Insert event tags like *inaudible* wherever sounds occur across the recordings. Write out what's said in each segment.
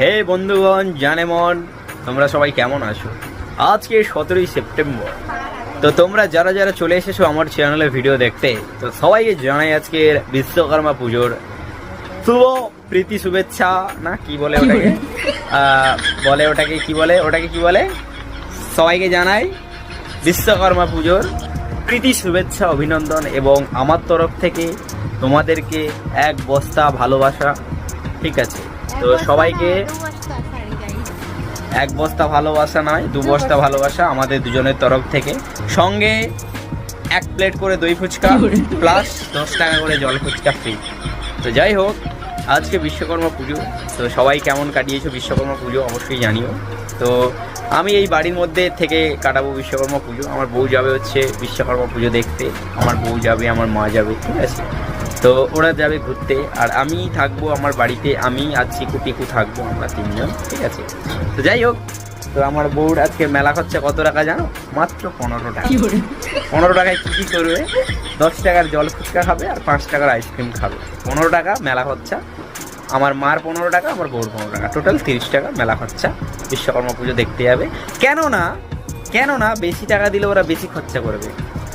হে বন্ধুগণ জানেমন তোমরা সবাই কেমন আছো? আজকে সতেরোই সেপ্টেম্বর। তো তোমরা যারা যারা চলে এসেছ আমার চ্যানেলে ভিডিও দেখতে তো সবাইকে জানাই আজকে বিশ্বকর্মা পুজোর শুভ প্রীতি শুভেচ্ছা না কি বলে ওটাকে? বলে ওটাকে কি বলে? ওটাকে কি বলে? সবাইকে জানাই বিশ্বকর্মা পুজোর প্রীতি শুভেচ্ছা অভিনন্দন এবং আমার তরফ থেকে তোমাদেরকে এক বস্তা ভালোবাসা ঠিক আছে? তো সবাইকে এক বস্তা ভালোবাসা নয় দু বস্তা ভালোবাসা আমাদের দুজনের তরফ থেকে। সঙ্গে এক প্লেট করে দই ফুচকা প্লাস দশ টাকা করে জল ফুচকা ফ্রি তো যাই হোক আজকে বিশ্বকর্মা পুজো। তো সবাই কেমন কাটিয়েছো বিশ্বকর্মা পুজো অবশ্যই জানিও। তো আমি এই বাড়ির মধ্যে থেকে কাটাবো বিশ্বকর্মা পুজো। আমার বউ যাবে হচ্ছে বিশ্বকর্মা পুজো দেখতে। আমার বউ যাবে আমার মা যাবে ঠিক আছে? তো ওরা যাবে ঘুরতে আর আমি থাকব আমার বাড়িতে আমি আর চিকু টিকু থাকব আমরা তিনজন ঠিক আছে? তো যাই হোক তো আমার বউর আজকে মেলা খরচা কত টাকা জানো? মাত্র পনেরো টাকা। পনেরো টাকায় কী কী করবে? দশ টাকার জল ফুচকা খাবে আর পাঁচ টাকার আইসক্রিম খাবে। পনেরো টাকা মেলা খরচা। আমার মার পনেরো টাকা আমার বউর পনেরো টাকা। টোটাল তিরিশ টাকা মেলা খরচা। বিশ্বকর্মা পুজো দেখতে যাবে। কেন না? কেন না? বেশি টাকা দিলে ওরা বেশি খরচা করবে।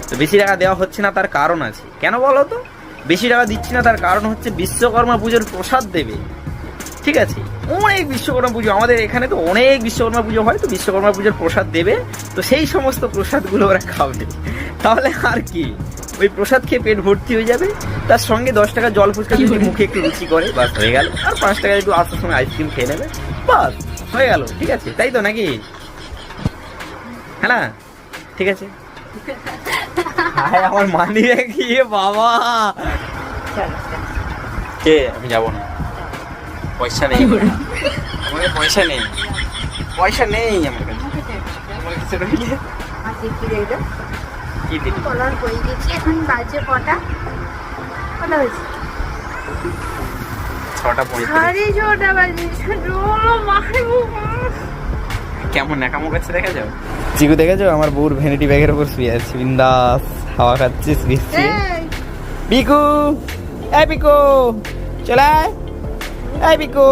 তো বেশি টাকা দেওয়া হচ্ছে না তার কারণ আছে। কেন বলো তো? বেশি টাকা দিচ্ছি না, তার কারণ হচ্ছে বিশ্বকর্মা পুজোর প্রসাদ দেবে। ঠিক আছে? অনেক বিশ্বকর্মা পুজো, আমাদের এখানে তো অনেক বিশ্বকর্মা পুজো হয়, তো বিশ্বকর্মা পুজোর প্রসাদ দেবে। তো সেই সমস্ত প্রসাদগুলো ওরা খাবে। তাহলে আর কি? ওই প্রসাদ খেয়ে পেট ভর্তি হয়ে যাবে। তার সঙ্গে দশ টাকা জল ফুচকা যদি মুখে একটু রুচি করে, বাস, হয়ে গেল। আর পাঁচ টাকা একটু আসার সময় আইসক্রিম খেয়ে নেবে। বাস, হয়ে গেল। ঠিক আছে? তাই তো নাকি? হ্যাঁ ঠিক আছে? হায়, আমার মানি গিয়ে বাবা। কে? আমি না। পয়সা নেই। আমার পয়সা নেই। পয়সা নেই আমার কাছে। কি কলার করে দিয়েছি এখন বাজে হয়েছে ছটা পঁয়ত্রিশ। ছটা বাজে। কেমন ন্যাকামো করছে দেখে যাও। চিকু দেখেছ আমার বউর ভ্যানিটি ব্যাগের উপর শুয়ে আছে। বিন্দাস হাওয়া খাচ্ছিস বৃষ্টি এই, পিকু এই পিকু চলে আয়। এই পিকু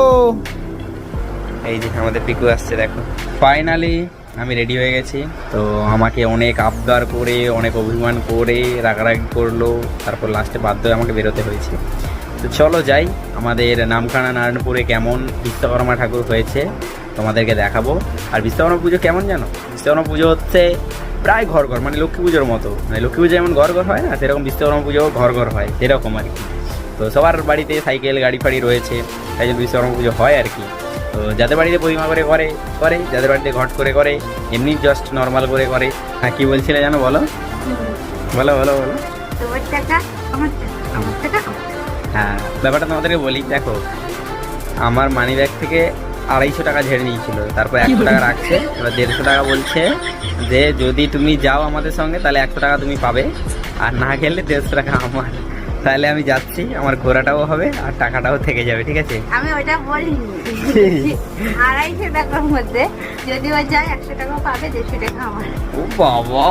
এই যে আমাদের পিকু আসছে দেখো। ফাইনালি আমি রেডি হয়ে গেছি। তো আমাকে অনেক আবদার করে অনেক অভিমান করে রাগারাগি করল। তারপর লাস্টে বাধ্য হয়ে আমাকে বেরোতে হয়েছে। তো চলো যাই আমাদের নামখানা নারায়ণপুরে কেমন বিশ্বকর্মা ঠাকুর হয়েছে। তোমাদেরকে দেখাবো। আর বিশ্বকর্মা পুজো কেমন জানো? বিশ্বকর্মা পুজো হচ্ছে প্রায় ঘর ঘর মানে লক্ষ্মী পুজোর মতো। মানে লক্ষ্মী পুজো যেমন ঘর ঘর হয় না সেরকম বিশ্বকর্মা পুজো ঘর ঘর হয় সেরকম আর কি। তো সবার বাড়িতে সাইকেল গাড়ি ফাড়ি রয়েছে তাই জন্য বিশ্বকর্মা পুজো হয় আর কি। তো যাদের বাড়িতে প্রতিমা করে করে করে যাদের বাড়িতে ঘট করে করে এমনি জাস্ট নর্মাল করে করে। হ্যাঁ কি বলছিলে জানো বলো? বলো বলো বলো। হ্যাঁ ব্যাপারটা তোমাদেরকে বলি দেখো আমার মানি ব্যাগ থেকে আড়াইশো টাকা ঝেড়ে নিয়েছিল। তারপর একশো টাকা রাখছে। এবার দেড়শো টাকা বলছে যে যদি তুমি যাও আমাদের সঙ্গে তাহলে একশো টাকা তুমি পাবে। আর না গেলে দেড়শো টাকা আমার। তাহলে আমি যাচ্ছি আমার ঘোরাটাও হবে আর টাকাটাও থেকে যাবে ঠিক আছে? আমি ওইটা বলিনি। *laughs* আড়াইশো টাকার মধ্যে যদি ও যায় একশো টাকা পাবে দেড়শো টাকা আমার। ও বাবা!